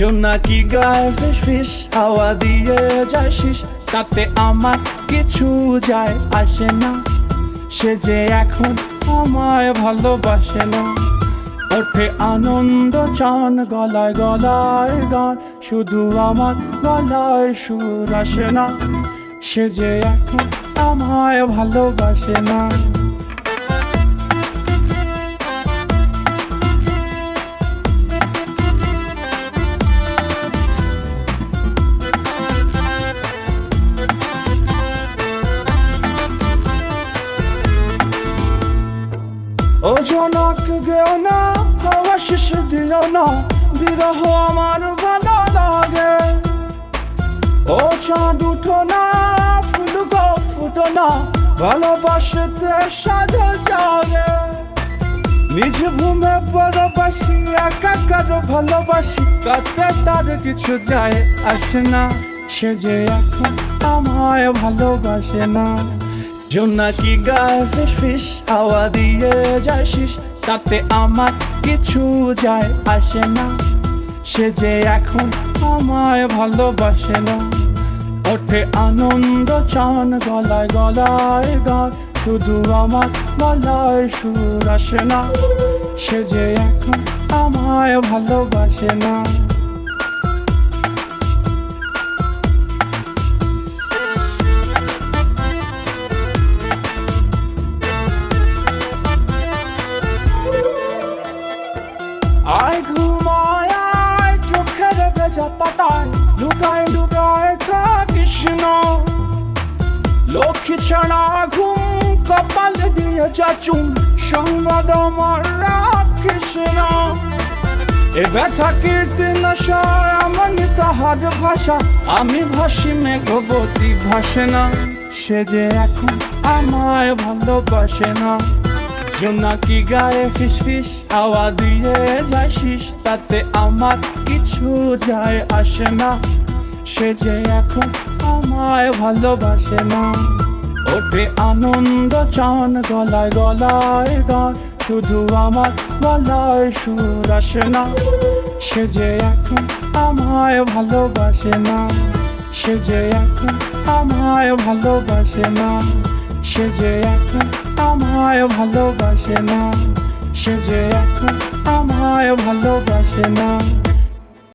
জোনাকি গায়ে ফিস ফিস হাওয়া দিয়ে শীষ। তাতে আমার কিছু যায় আসে না। সে যে এখন আমায় ভালোবাসে না। ওঠে আনন্দ চান, গলায় গলায় গান, শুধু আমার গলায় সুর আসে না। সে যে এখন আমায় ভালোবাসে না। ও জনক গেও না হাওয়া শেষ দিও না, বিরহ আমার ভালো লাগে। ও চাঁদ উঠো না ফুল গো ফুটো না, ভালোবাসতে সাজো জাগে। নিজ ভূমে পরবাসী একা কারও ভালোবাসি, কাছে তার কিছু যায় আসে না। সে যে এখন আমায় ভালোবাসে না। জোনাকি গায়ে ফিস ফিস, হাওয়া দিয়ে যায় তাতে আমার কিছু যায় আসে না। সে যে এখন আমায় ভালোবাসে না। ওঠে আনন্দ চান, গলায় গলায় গান। শুধু আমার গলায় সুর আসে না। সে যে এখন আমায় ভালোবাসে না। পাতায় লুকায় খা কৃষ্ণ লক্ষ্মী ছাড়া ঘুম কপাল দিয়ে চাচুম সংবাদ আমার কৃষ্ণ এ ব্যথা কীর্তন আমার তাহার ভাষা, আমি ভাসি মেঘবতী ভাসে না সে যে এখন আমায় ভালোবাসে না। জোনাকি গায়ে ফিস ফিস হাওয়া দিয়ে যায় তাতে আমার কিছু যায় আসে না। সে যে এখন আমায় ভালোবাসে না। ওঠে আনন্দ চান গলায় গলায় গান, শুধু আমার গলায় সুর আসে না। সে যে এখন আমায় ভালোবাসে না। সে যে এখন আমায় ভালোবাসে না। সে যে এখন আমায় ভালোবাসে না সে যে এখন আমায় ভালোবাসে না।